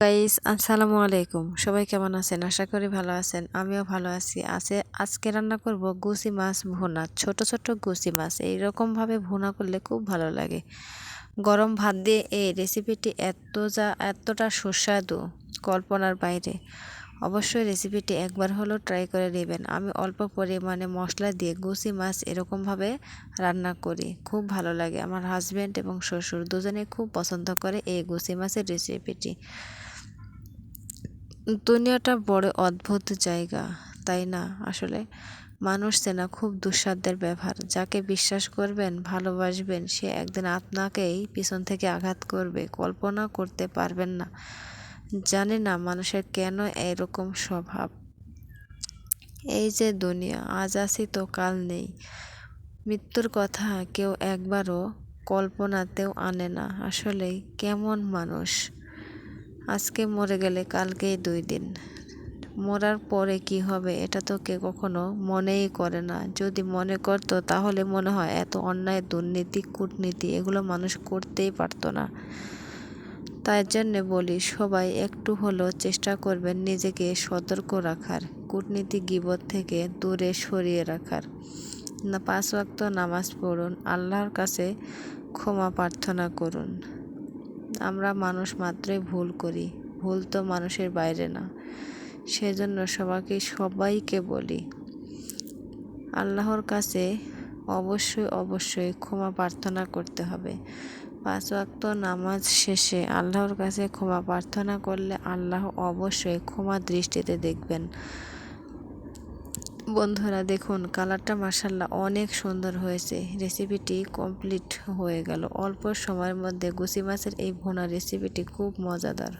Guys, আসসালামু আলাইকুম। সবাই কেমন আছেন? আশা করি ভালো আছেন। আমিও ভালো আছি। আছে, আজকে রান্না করব গুসি মাছ ভুনা, ছোট ছোট গুসি মাছ। এইরকম ভাবে ভুনা করলে খুব ভালো লাগে। গরম ভাত দিয়ে এই রেসিপিটি এত যা, এতটা সুস্বাদু কল্পনার বাইরে। অবশ্যই রেসিপিটি একবার হলেও ট্রাই করে নেবেন। আমি অল্প পরিমাণে মশলা দিয়ে গুসি মাছ এরকমভাবে রান্না করি। খুব ভালো লাগে। আমার হাজব্যান্ড এবং শ্বশুর দুজনে খুব পছন্দ করে এই গুসি মাছের রেসিপিটি। দুনিয়াটা বড় অদ্ভুত জায়গা, তাই না? আসলে মানুষ চেনা খুব দুঃসাধ্যের ব্যাপার যাকে বিশ্বাস করবেন, ভালোবাসবেন, সে একদিন আপনাকেই পিছন থেকে আঘাত করবে, কল্পনা করতে পারবেন না। জানি না মানুষের কেন এরকম স্বভাব। এই যে দুনিয়া, আজ আছি তো কাল নেই। মৃত্যুর কথা কেউ একবারও কল্পনাতেও আনে না। আসলেই কেমন মানুষ? আজকে মরে গেলে কালকেই দুই দিন। মরার পরে কি হবে এটা তো কে কখনো মনেই করে না। যদি মনে করতো তাহলে মনে হয় এত অন্যায়, দুর্নীতি, কূটনীতি এগুলো মানুষ করতেই পারতো না। তাই জন্যে বলি, সবাই একটু হলেও চেষ্টা করবেন নিজেকে সতর্ক রাখার, কূটনীতি গিবত থেকে দূরে সরিয়ে রাখার। না, পাঁচ ওয়াক্ত নামাজ পড়ুন, আল্লাহর কাছে ক্ষমা প্রার্থনা করুন। আমরা মানুষ মাত্রই ভুল করি। ভুল তো মানুষের বাইরে না। সেজন্য সবাইকে সবাইকে বলি, আল্লাহর কাছে অবশ্যই অবশ্যই ক্ষমা প্রার্থনা করতে হবে। পাঁচ ওয়াক্ত নামাজ শেষে আল্লাহর কাছে ক্ষমা প্রার্থনা করলে আল্লাহ অবশ্যই ক্ষমা দৃষ্টিতে দেখবেন। বন্ধুরা, দেখুন, কালারটা মার্শাল্লাহ অনেক সুন্দর হয়েছে। রেসিপিটি কমপ্লিট হয়ে গেল। অল্প সময়ের মধ্যে গুসি মাছের এই ভোনা রেসিপিটি খুব মজাদার।